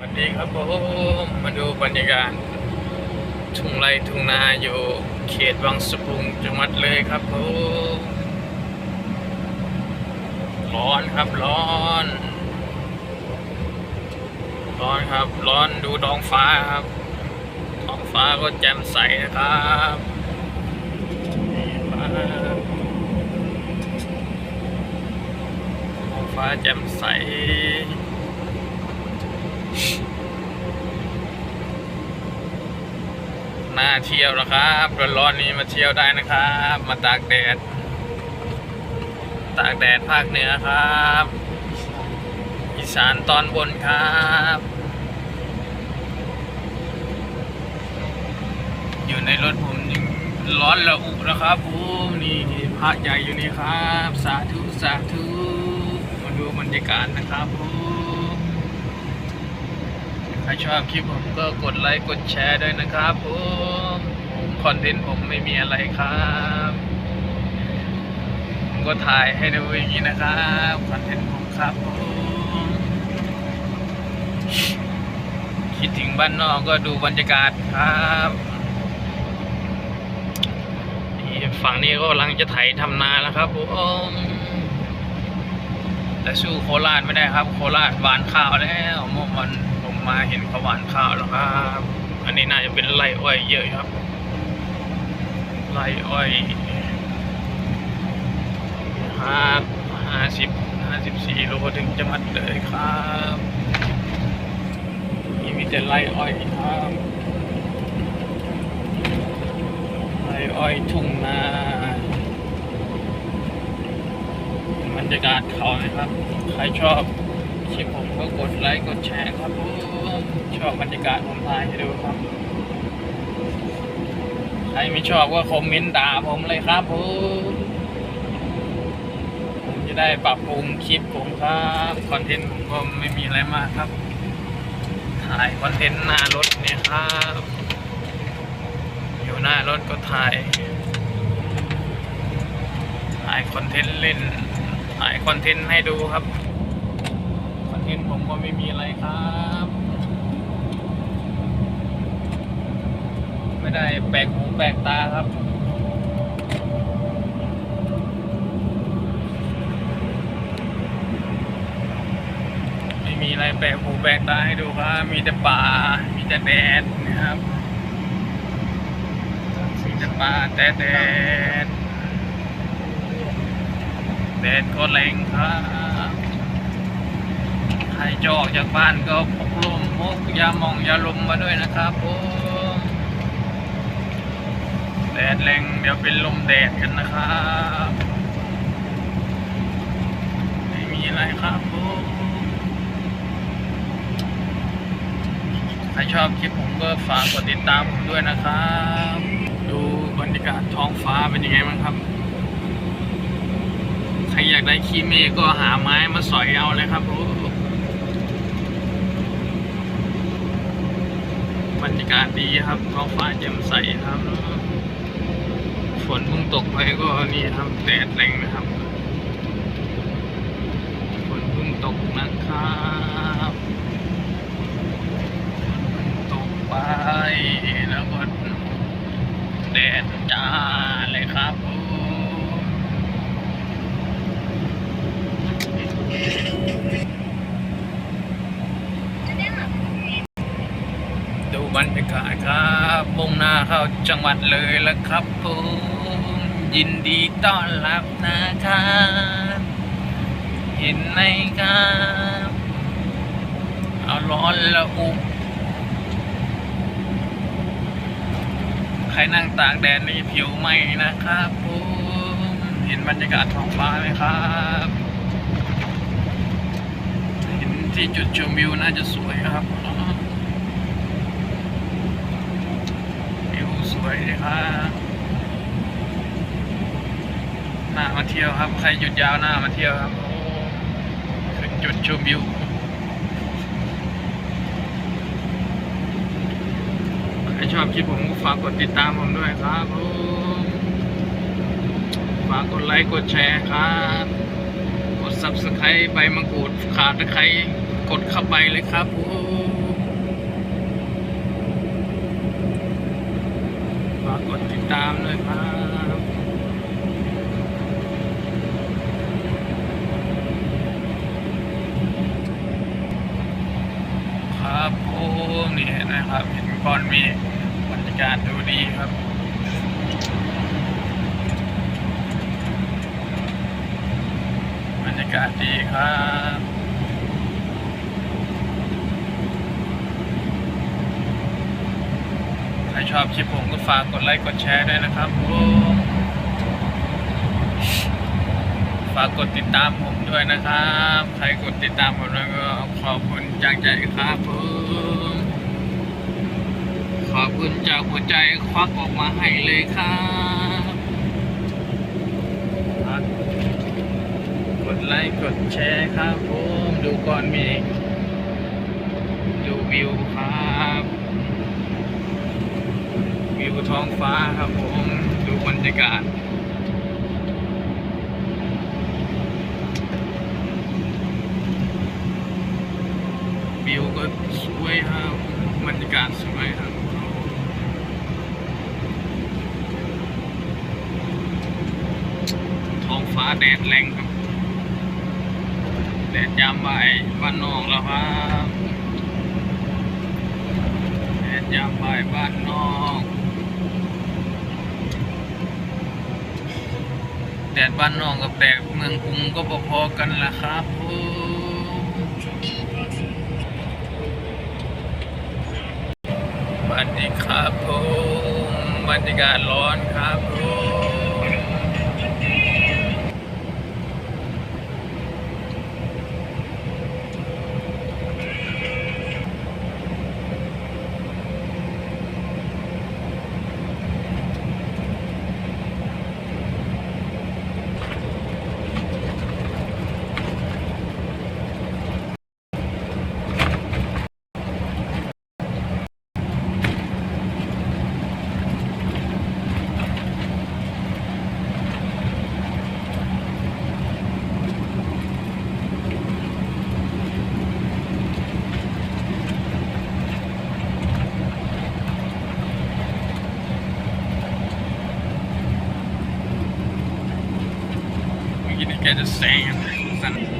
สวัสดีครับผมมาดูบรรยากาศทุ่งไร่ทุ่งนาอยู่เขตวังสะพุงจังหวัดเลยครับผมร้อนครับร้อน ร้อนครับร้อนดูท้องฟ้าครับท้องฟ้าก็แจ่มใสนะครับนี่ครับท้องฟ้าแจ่มใส น่าเที่ยวนะครับร้อนๆนี้มาเที่ยวได้นะครับ มาตากแดด ตากแดดภาคเหนือครับ อีสานตอนบนครับอยู่ในรถผมยังร้อนระอุนะครับผมนี่พระใหญ่อยู่นี่ครับ สาธุ สาธุ มาดูบรรยากาศนะครับผม ครชอบคลิปผมก็กดไลค์กดแชร์ด้วยนะครับผมคอนเทนต์ผมไม่มีอะไรครับผมก็ถ่ายให้ดูอย่างนี้นะครับคอนเทนต์ผมครับผมคิดถึงบ้านนอกก็ดูบรรยากาศครับนี่ฝั่งนี้ก็กำลังจะไถทำนาแล้วครับผมแต่สู้โคราชไม่ได้ครับ โคราชหวานข้าวแล้วเมื่อวัน มาเห็นเขาหวานข้าวแล้วครับ อันนี้น่าจะเป็นไร่อ้อยเยอะครับ ไร่อ้อยห้าห้าสิบห้าสิบสี่โลถึงจะมัดเลยครับนี่มีแต่ไร่อ้อยครับไร่อ้อยทุ่งนาบรรยากาศเขานะครับ ใครชอบ คลิปผมก็กดไลค์กดแชร์ครับผมชอบบรรยากาศผมถ่ายให้ดูครับ ใครไม่ชอบก็คอมเมนต์ด่าผมเลยครับผมผมจะได้ปรับปรุงคลิปผมครับคอนเทนต์ผมก็ไม่มีอะไรมากครับ ถ่ายคอนเทนต์หน้ารถเนี่ยครับอยู่หน้ารถก็ถ่ายถ่ายคอนเทนต์เล่นถ่ายคอนเทนต์ให้ดูครับ เทนต์ผมก็ไม่มีอะไรครับ ไม่ได้แปลกหูแปลกตาครับไม่มีอะไรแปลกหูแปลกตาให้ดูครับ มีแต่ป่า มีแต่แดดนะครับ มีแต่ป่าแต่แดด แดดก็แรงครับ ใครจะออกจากบ้านก็พกร่มพกยาหมองยาลมมาด้วยนะครับผมแดดแรงเดี๋ยวเป็นลมแดดกันนะครับไม่มีอะไรครับผมใครชอบคลิปผมก็ฝากกดติดตามผมด้วยนะครับ ดูบรรยากาศท้องฟ้าเป็นยังไงบ้างครับใครอยากได้ขี้เมฆก็หาไม้มาสอยเอาเลยครับผ บรรยากาศดีครับท้องฟ้าแจ่มใสครับฝนเพิ่งตกไปก็นี่ครับแดดแรงนะครับฝนเพิ่งตกนะครับตกไปแล้วก็แดดจ้าเลยครับผม ดูบรรยากาศครับ มุ่งหน้าเข้าจังหวัดเลยแล้วครับผมยินดีต้อนรับนะครับเห็นไหมครับ เอาร้อนละอุใครนั่งตากแดดนี่ผิวไหมนะครับผมเห็นบรรยากาศท้องฟ้าไหมครับเห็นที่จุดชมวิวน่าจะสวยครับ วยเลยครับหน้ามาเที่ยวครับ ใครหยุดยาวหน้ามาเที่ยวครับโอ้เป็นจุดชมวิวใครชอบคลิปผมก็ฝากกดติดตามผมด้วยครับผมฝากกดไลค์กดแชร์ครับ กด subscribe ใบมะกรูดขาดตะไคร้กดเข้าไปเลยครับผม ตามด้วยครับครับผมนี่นะครับ เห็นก้อนมฆบรรยากาศดูดีครับบรรยากาศดีครับ ใคร ชอบคลิปผมก็ฝากกดไลค์กดแชร์ด้วยนะครับผมฝากกดติดตามผมด้วยนะครับ ใครกดติดตามผมแล้วก็ขอบคุณจากใจครับผมขอบคุณจากหัวใจควักออกมาให้เลยครับกดไลค์กดแชร์ครับผมดูก่อนมีดูวิวครับ วิวท้องฟ้าครับผมดูบรรยากาศวิวก็สวยครับบรรยากาศสวยครับท้องฟ้าแดดแรงครับแดดยามบ่ายบ้านนอกแล้วครับแดดยามบ่ายบ้านนอก แดดบ้านนอกกับแดดเมืองกรุงก็พอๆกันละครับผมสวัสดีครับผมบรรยากาศร้อนครับผม get a stand.